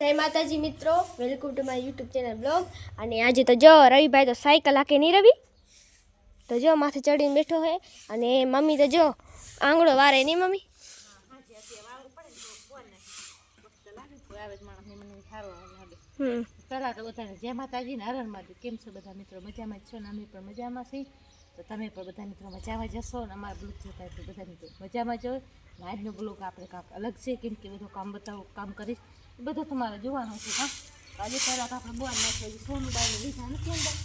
જય માતાજી મિત્રો welcome to my YouTube channel blog અને આજે તો જો, રવિભાઈ તો સાયકલ હાકે નહીં રવિ તો જો, માથે ચડીને બેઠો હે. અને મમ્મી તો જો, આંગળો વારે નહીં મમ્મી. પહેલા તો બધાને જય માતાજી ને હરણ માતા કેમ છો બધા મિત્રો? મજામાં જ છો ને? અમે પણ મજામાં છીએ. તો તમે પણ બધા મિત્રો મજામાં જશો અને અમારા બ્લોગ જોતા બધા મિત્રો મજામાં જો આજનો બ્લોગ આપણે કાંક અલગ છે. કેમ કે બધું કામ બતાવો, કામ કરીશ. બધું તમારે જોવાનું છે હા. આજે પહેલાં તો આપણે બોલ નાખીએ સોનું બાઈને લીધા નથી અંદર.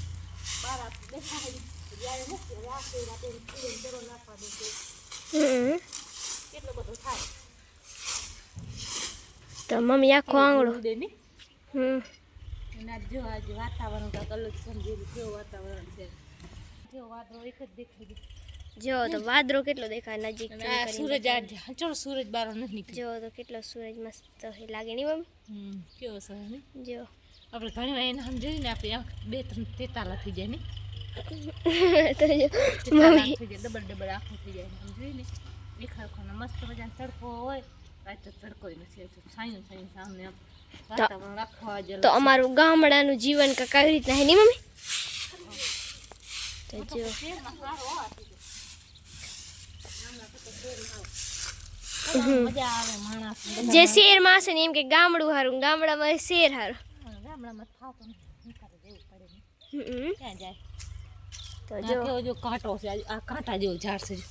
બહાર આપણે બેઠા જ્યારે મૂકીએ હવે રાતે આપણે નાખવા હમ. કેટલો બધો થાય. તો મમ્મી આખો આંગળો. હમ. આજ જો આજે વાતાવરણ કાંક અલગ સમજેલું કેવું વાતાવરણ છે. કેવો વાદળો એક જ દેખાય છે. જો તો વાદળો કેટલો દેખાય નજીક અને આ સૂરજ આજ ચલો સૂરજ બાર નથી નીકળ્યો જો તો કેટલો સૂરજ મસ્ત હે લાગે નહીં મમ્મી? હમ કેવો સર નહીં? જો. આપણે ઘણી વાર એને સમજાવી ને આપણે આંખ બે ત્રણ તેતાલા થઈ જાય ને તો જો તેતાલા થઈ જાય ડબલ ડબલ આંખો થઈ જાય આમ જોઈ ને. દેખાય ખાને મસ્ત મજાનો તડકો હોય. આજ તો તડકો નથી તો સાયું સાયું સામને આમ વાતાવરણ રાખવા જ તો અમારું ગામડાનું જીવન કાંઈક આવી રીતના હે નહીં મમ્મી? તો જો. મજા આવે માણસ જે શહેરમાં હશે ને એમ કે ગામડું હારું ગામડામાં શેર હારું. ગામડામાં થાવ તો નીકળે જવું પડે ને. હમ. ક્યાં જાય? તો આ જો. કેવો જો કાંટો છે આ- આ કાંટા જેવું ઝાડ છે જો.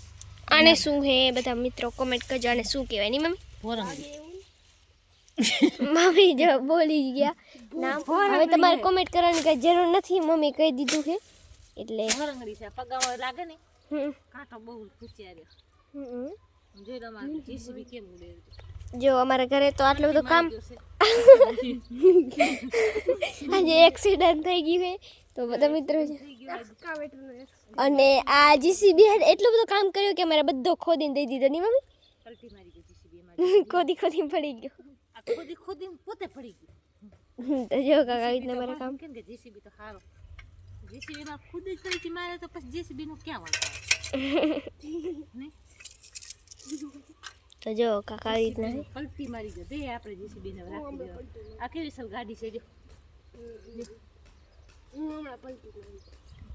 આને શું હે? બધા મિત્રો કોમેન્ટ કરજો આને શું કહેવાય? નહીં મમ્મી? ભોરંગી. મમ્મી જો બોલી ગયા. નામ હવે તમારે કોમેન્ટ કરવાની કઈ જરૂર નથી. મમ્મી કહી દીધું છે. એટલે ભોરંગડી છે પગામાં લાગે ને? હમ. કાંટો બહુ ખૂચ્યા હમ. જો અમારા ઘરે તો આટલું બધું કામ આજે એક્સિડન્ટ થઈ ગયું છે. તો બધા મિત્રો અને આ જીસીબી એટલું બધું કામ કર્યું કે અમારે બધો ખોદીને દઈ દીધો. નહીં મમ્મી? ખોદી ખોદી પડી ગયો. ખોદી ખોદી પોતે પડી ગયો તો જો કાકા આવી રીતના મારા કામ કેમ કે જીસીબી તો સારો જીસીબી માં ખુદ જ કરી મારે તો પછી જીસીબી નું ક્યાં નહીં? તો જો કાકા આવી રીતના પલટી મારી ગયો દે આપણે જીસીબી ને રાખી દો આ કેવી સલ ગાડી છે જો.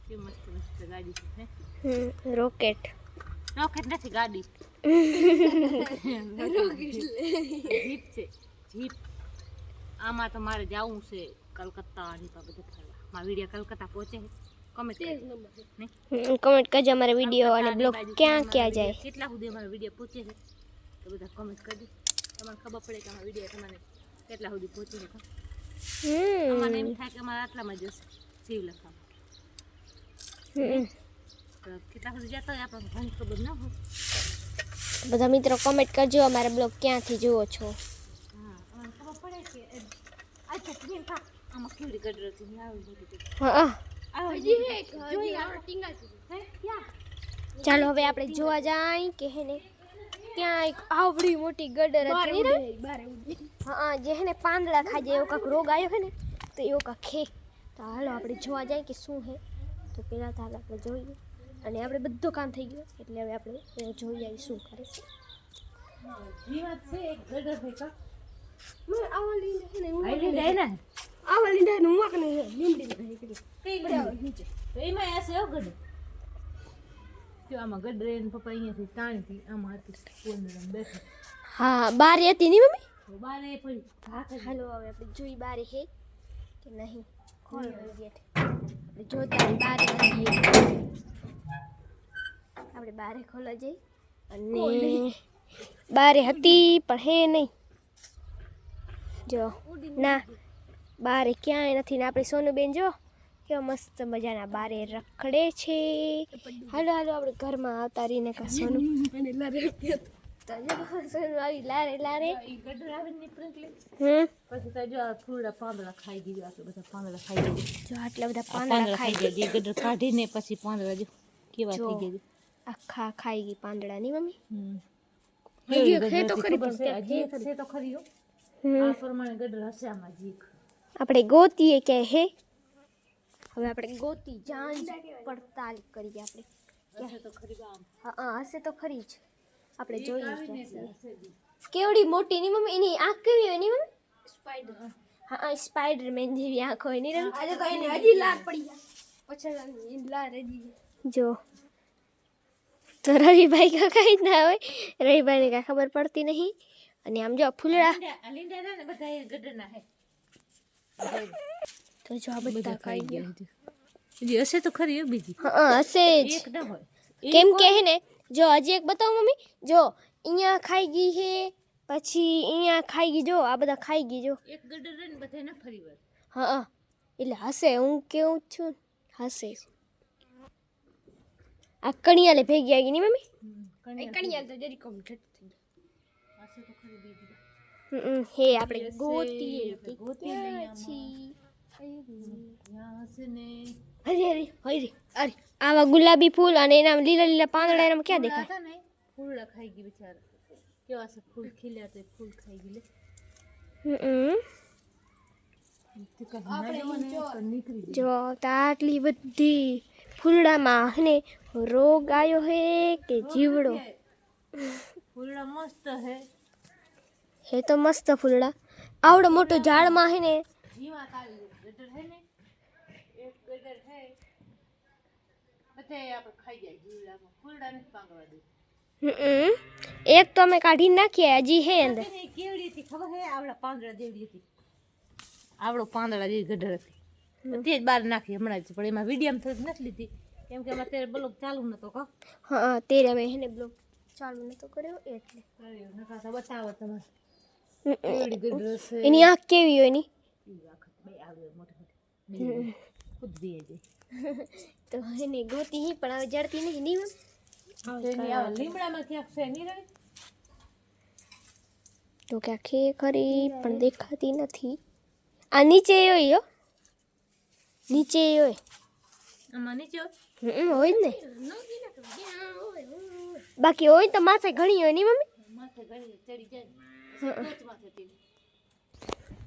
કેવી મસ્ત મસ્ત ગાડી છે હે. રોકેટ. રોકેટ નથી ગાડી. જીપ છે જીપ. આમાં તો મારે જવું છે કલકત્તા અને તો બધું ફરવા. મારા વીડિયો કલકત્તા પહોંચે છે. કમેન્ટ નહીં કમેન્ટ કરજો અમારા વીડિયો અને બ્લોગ ક્યાં ક્યાં જાય? કેટલા સુધી અમારા વીડિયો પહોંચે છે? તો બધા કમેન્ટ કરજો. તમને ખબર પડે કે અમારા વીડિયો તમને કેટલા સુધી પહોંચે છે. હમ. અમને એમ થાય કે અમારા આટલામાં જશે શિવ લખામાં હમ. તો કેટલા સુધી જતા હોય આપણને ઘણી ખબર ન હોય. બધા મિત્રો કમેન્ટ કરજો અમારા બ્લોગ ક્યાંથી જુઓ છો. હા અમને ખબર પડે કે એ આ તો ક્લીન થા આમાં કેવડી ગડર હતી ને આવી બધી ગડર. હા આવી જોઈએ હે? ક્યાં? ચાલો હવે આપણે જોવા જાય કે હેને ત્યાં એક આવડી મોટી ગડર હતી હા જે હે ને પાંદડા ખાજે એવો કાંક રોગ આવ્યો હે ને તો એવો કાંક ખે તો હાલો આપણે જોવા જાય કે શું હે. તો પહેલાં તો હાલ આપણે જોઈએ. અને આપણે બધું કામ થઈ ગયું એટલે હવે આપણે જોઈએ શું કરે છે. જીવાત છે એક ગડર છે કા આવા લઈને હે ને હું? જાય આવા લીંડા નું વાક ને તો એમાં ગઢ. જો આમાં ગડર એને પપ્પા અહીંયાથી તાણીથી આમાં હતી બેઠો. હા બારે હતી નહીં મમ્મી? બારે પડી. હાલો હવે આપણે જોઈ બારે હે કે નહીં. ખોલ ગેટ આપણે જોતા બારે આપણે બારે ખોલવા જઈ. અને બારે હતી પણ હે નહીં. જો ના. બારે ક્યાંય નથી ને આપણી સોનુબેન જો કેવા મસ્ત મજાના બારે રખડે છે. હાલો હાલો આપણે ઘરમાં આવતા રહીને કા સોનું તો આવી લારે લારે ઈ ગડર આવીને નીકળી એટલે હમ? પછી જો થોડા પાંદડા ખાઈ ગઈ આટલા બધા પાંદડા ખાઈ ગઈ જો આટલા બધા પાંદડા પાંદડા ખાઈ ખાઈ ગડર કાઢીને પછી પાંદડા જો કેવા થઈ ગયા આખા ખાઈ ગઈ પાંદડા ની મમ્મી. હજી તો ખરી ખબર પણ છે હજી તો ખરી આ પ્રમાણે ગડર હશે આમાં જીક આપણે ગોતીએ કે હે? હવે આપણે ગોતી જાંચ પડતાલ કરીએ આપણે. હા હશે તો ખરી જ. આપણે જોઈએ. કેવડી મોટી ની મમ્મી? એની આંખ કેવી હોયની મમ્મી? સ્પાઈડર હા સ્પાઈડરમેન જેવી આંખો હોય નહીં આજે તો એને હજી લાર પડી પછી લાર હજી જો. તો રવિભાઈ કાકા જ ના હોય. રવિભાઈને કાંઈ ખબર પડતી નહીં. અને આમ જો ફૂલડા. લીંડા ને બધા ગઢના હે. તો જો આ બધા ખાઈ ગયા. હજી. હશે તો ખરી હો બીજી. હા હશે જ. એક ના હોય. કેમ કે હે ને જો હજી એક બતાવો મમ્મી. જો અહીંયા ખાઈ ગઈ હે પછી અહીંયા ખાઈ ગઈ જો આ બધા ખાઈ ગઈ જો. એક ગડર રહે ને બધા ના ફરી વાર હા હા. એટલે હશે હું કેવું જ છું? હશે આ કણિયાલે ભેગી આવી ગઈ ની મમ્મી? કણિયાલ તો જરી કમ ઝટ થઈ હશે તો ખરી બીજી. હમ હે આપણે ગોતી આપણે ગોતી લઈએ આમાં. હરી ત્યાં હશે અરે આવા ગુલાબી ફૂલ અને એના લીલા લીલા પાંદડા એમાં ક્યાં દેખાય? ફૂલ ખાઈ ગઈ બિચારા. કેવા છે ફૂલ ખીલ્યા તો ફૂલ ખાઈ ગઈ લે. જો આટલી બધી ફૂલડામાં હને રોગ આવ્યો હે કે જીવડો? ફૂલડા મસ્ત હે. હે તો મસ્ત ફૂલડા. આવડો મોટો ઝાડમાં હે ને. જીવા કાળી ગટર હે ને એક ગટર હે બધે આપણે ખાઈ જાય જીવડામાં ફૂલડા નથી પાંગવા દે હમ. એક તો અમે કાઢી નાખીએ હજી હે અંદર. તને કેવડી હતી ખબર હે આવડા પાંદડા જેવડી હતી આવડો પાંદડા જેવી ગઢર હતી. તે જ બહાર નાખી હમણાં જ પણ એમાં વિડીયમ થોડીક નથી લીધી. કેમ કે એમાં ત્યારે બ્લોગ ચાલુ નતો કહો હા તેરે અમે હે ને બ્લોગ ચાલુ નતો કર્યો એટલે. નકા તો બતાવો તમે હમ. કેવડી ગઢર છે એની આંખ કેવી હોયની ઈ આખત બે આવે મોટી મોટી ખુદ બી જાય તો એને ગોતી હી પણ હવે જડતી નહીં નહીં લીમડામાં? તો ક્યાં ખે ખરી પણ દેખાતી નથી આ નીચે હોય નીચે હોય હોય? હમ, હોય જ ને બાકી હોય તો માથે ઘણી હોયની મમ્મી માથે ઘણી ચડી જાય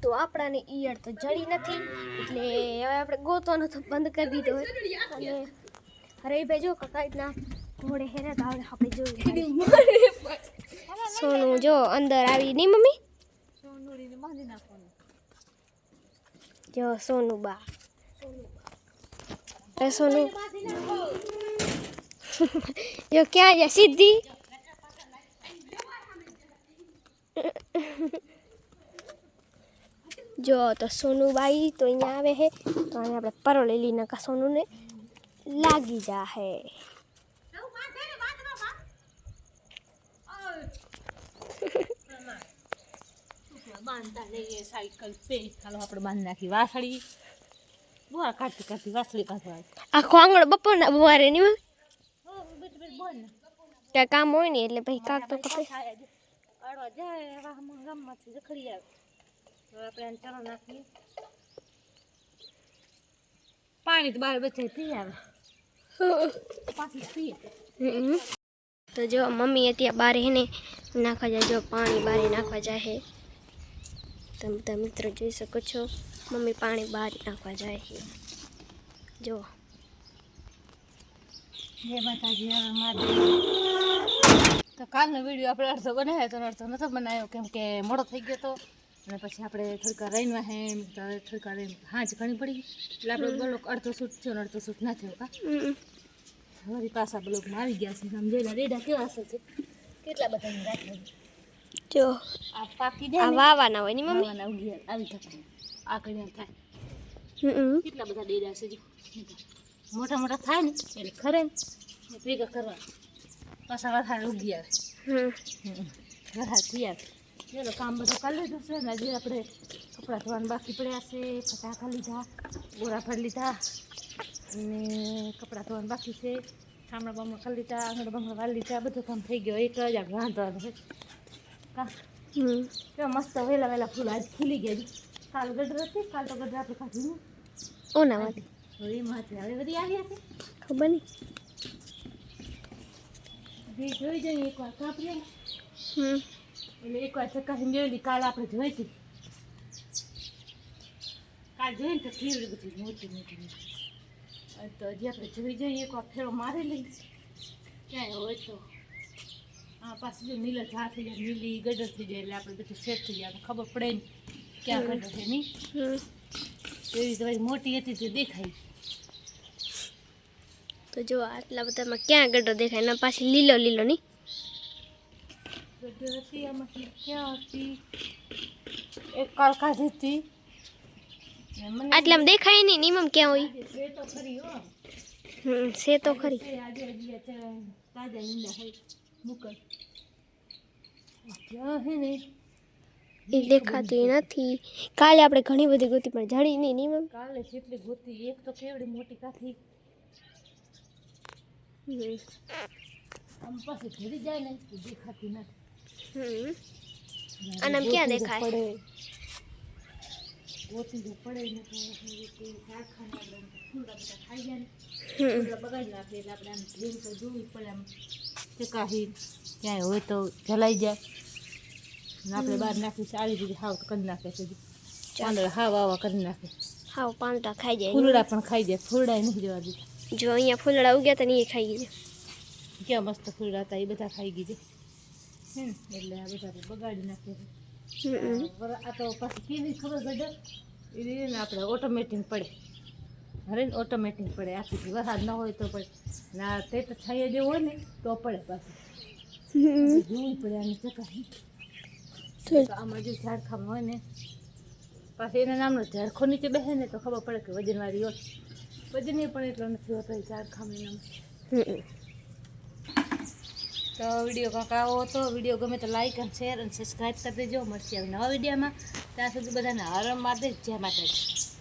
તો આપણાને ઈયળ તો જડી નથી એટલે હવે આપણે ગોતવાનું તો બંધ કરી દીધો હોય. અને અરે ભાઈ જો કાકા રીતના ઘોડે હેરે તો હવે આપણે જોયું સોનું જો અંદર આવી નહીં મમ્મી? જો સોનું બા. સોનું. જો ક્યાં જા સીધી? જો, તો સોનુબાઈ તો અહીંયા આવે હે તો અહીંયા આપણે પરોળી લઈ નાખા સોનુને લાગી જા હે બાંધતા આખો આંગણો બપોરના બુવારે નહીં ત્યાં કામ હોય ને એટલે પછી કાક તો અડવા જાય વાહમાં ગામમાંથી રખડી આવે. હવે આપણે એને ચણો નાખીએ. પાણી તો બહાર બચાય પી આવે. પાછી પીએ. તો જો મમ્મી અત્યારે બારે એને નાખવા જાય જો પાણી બારે નાખવા જાય તમે બધા મિત્રો જોઈ શકો છો મમ્મી પાણી બહાર નાખવા જાય છે જો. હે માતાજી હવે મારે તો કાલનો વીડિયો આપણે અડધો બનાવ્યો તો અડધો નહોતો બનાવ્યો કેમ કે મોડો થઈ ગયો તો. અને પછી આપણે થોડીક રહીને હે તો હવે થોડીક રહીને હાંજ ઘણી પડી. એટલે આપણે બ્લોક અડધો સૂટ થયો ને અડધો સૂટ ના થયો કા. હમ. વળી પાછા બ્લોકમાં આવી ગયા છે. સમજેલા રેડા કેવા છે કેટલા બધા જો. આ પાકી આ જાય વાવાના હોયની મમ્મી? વાવાના ઉગી આવી થતા આ કણ્યા થાય. હમ. કેટલા બધા ડેડા છે જો. મોટા મોટા થાય ને એટલે ખરે ભેગા કરવા. પાછા વધારે ઉગી આવે. વધારે થઈ આવે ચલો કામ બધું કરી લીધું છે ને હજી આપણે કપડાં ધોવાના બાકી પડ્યા છે ફટાકા લીધા ગોળા ફરી લીધા અને કપડાં ધોવાના બાકી છે ઠામડા બામડા કરી લીધા આંગણ બાંગડા વાળી લીધા બધું કામ થઈ ગયું એક જ આપણે રાંધવાનું છે કા મસ્ત વહેલા વહેલા ફૂલ આજ ખીલી ગયા છે કાલ ગઢર હતી કાલ તો ગઢ આપણે ખાધી ઓના માટે હવે એમાં હવે બધી આવ્યા હતી ખબર નહીં જે જોઈ જઈએ એકવાર કાપીએ ને. હમ. એટલે એકવાર ચકાસી મેળવી કાલ આપણે જોઈ હતી. કાલ જોઈએ ને તો કેવડી બધી મોટી મોટી મોટી. તો હજી આપણે જોઈ જઈએ એકવાર ફેરો મારી લઈએ. ક્યાંય હોય તો. હા પાછું જો નીલો ઝા થઈ જાય નીલી ગડર થઈ જાય એટલે આપણે બધું સેટ થઈ જાય ખબર પડે ને ક્યાં ગડર છે નહીં એવી દવાઈ મોટી હતી તે દેખાય. તો જો આટલા બધામાં ક્યાં ગड्ढો દેખાય? એના પાછી લીલો લીલો નહીં ગઢો આટલામાં દેખાય નહીં નિમમ ક્યાં હોય? છે તો ખરી હમ સે તો ખરી. ને એ દેખાતી નથી. કાલે આપણે ઘણી બધી ગોતી, પણ જડી નહીં નિમમ કાલે જેટલી ગોતી એક તો કેવડી મોટી કાથી આમ પાછી ઘડી જાય ને તો દેખાતી નથી. અને આમ ક્યાં દેખાય? પડે. પડે ને તો કારખાના ફૂલડા બધા ખાઈ જાય ને. ફૂલડા બગાડી નાખે એટલે આપણે આમ ધ્યાન તો જોવું પડે આમ ચકાહી ક્યાંય હોય તો જલાઈ જાય. આપણે બહાર નાખી સારી રીતે હાવ કરી નાખે છે. પાંદડા હાવ આવા કરી નાખે. હાવ પાંદડા ખાઈ જાય. ફૂલડા પણ ખાઈ જાય. ફૂલડા નહીં જવા દીધા જો અહીંયા ફૂલડા ઉગ્યા હતા ને એ ખાઈ ગઈ ક્યાં મસ્ત ફૂલડા હતા એ બધા ખાઈ ગઈ છે. એટલે આ બધા બગાડી નાખે આ તો પાછી કેવી ખબર પડે? એ રીતે ને આપણે ઓટોમેટિક પડે. હરે ને ઓટોમેટિક પડે. આખી વરસાદ ન હોય તો પડે ના તે તો છાંયા જેવું હોય ને તો પડે પાછું. જોવું પડે આની તો આમાં જે ઝાડખામાં હોય ને પાછી એના નામનો ઝાડખો નીચે બેસે ને તો ખબર પડે કે વજનવાળી હોય. વજન પણ એટલો નથી હોતો એ ઝાડખામ તો વીડિયો કાંક આવો હતો વીડિયો ગમે તો લાઈક અને શેર અને સબસ્ક્રાઈબ કરી દેજો. મળશે નવા વિડીયોમાં. ત્યાં સુધી બધાને હર માતે જય માતાજી.